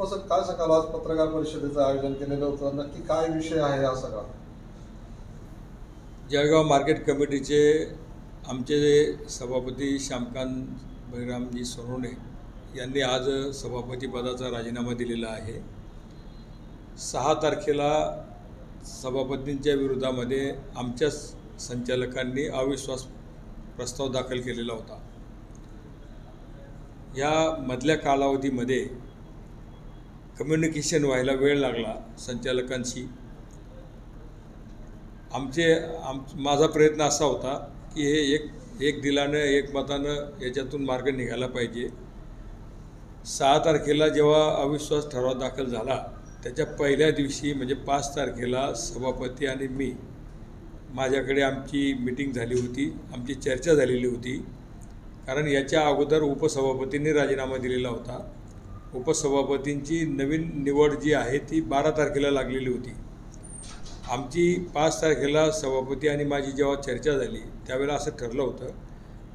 कसं काय सकाळ? आज पत्रकार परिषदेचं आयोजन केलेलं होतं. नक्की काय विषय आहे हा सगळा? जळगाव मार्केट कमिटीचे आमचे सभापती श्यामकांत बळीरामजी सोनवणे यांनी आज सभापतीपदाचा राजीनामा दिलेला आहे. सहा तारखेला सभापतींच्या विरोधामध्ये आमच्याच संचालकांनी अविश्वास प्रस्ताव दाखल केलेला होता. या मधल्या कालावधीमध्ये कम्युनिकेशन व्हायला वेळ लागला संचालकांशी. आमचे आम माझा प्रयत्न असा होता की हे एक एक दिलानं एक मतानं याच्यातून मार्ग निघाला पाहिजे. सहा तारखेला जेव्हा अविश्वास ठराव दाखल झाला त्याच्या पहिल्या दिवशी म्हणजे पाच तारखेला सभापती आणि मी माझ्याकडे आमची मिटिंग झाली होती आमची चर्चा झालेली होती. कारण याच्या अगोदर उपसभापतींनी राजीनामा दिलेला होता. उपसभापतींची नवीन निवड जी आहे ती बारा तारखेला लागलेली होती. आमची पाच तारखेला सभापती आणि माझी जेव्हा चर्चा झाली त्यावेळेला असं ठरलं होतं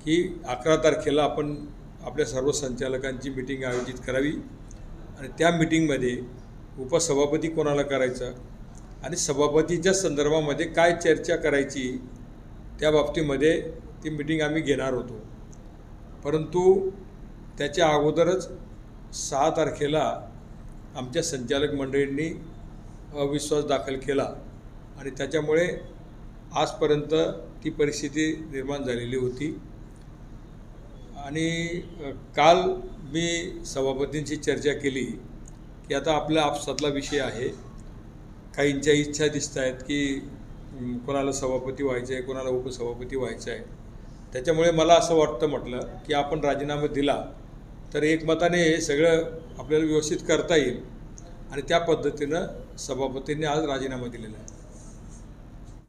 की अकरा तारखेला आपण आपल्या सर्व संचालकांची मिटिंग आयोजित करावी आणि त्या मिटिंगमध्ये उपसभापती कोणाला करायचं आणि सभापतीच्या संदर्भामध्ये काय चर्चा करायची त्या बाबतीमध्ये ती मिटिंग आम्ही घेणार होतो. परंतु त्याच्या अगोदरच सहा तारखेला आमच्या संचालक मंडळींनी अविश्वास दाखल केला आणि त्याच्यामुळे आजपर्यंत ती परिस्थिती निर्माण झालेली होती. आणि काल मी सभापतींशी चर्चा केली की आता आपल्या आपसातला विषय आहे. काहींच्या इच्छा दिसत आहेत की कोणाला सभापती व्हायचं आहे कोणाला उपसभापती व्हायचं आहे. त्याच्यामुळे मला असं वाटतं म्हटलं की आपण राजीनामा दिला तर एकमताने हे सगळं आपल्याला व्यवस्थित करता येईल आणि त्या पद्धतीनं सभापतींनी आज राजीनामा दिलेला आहे.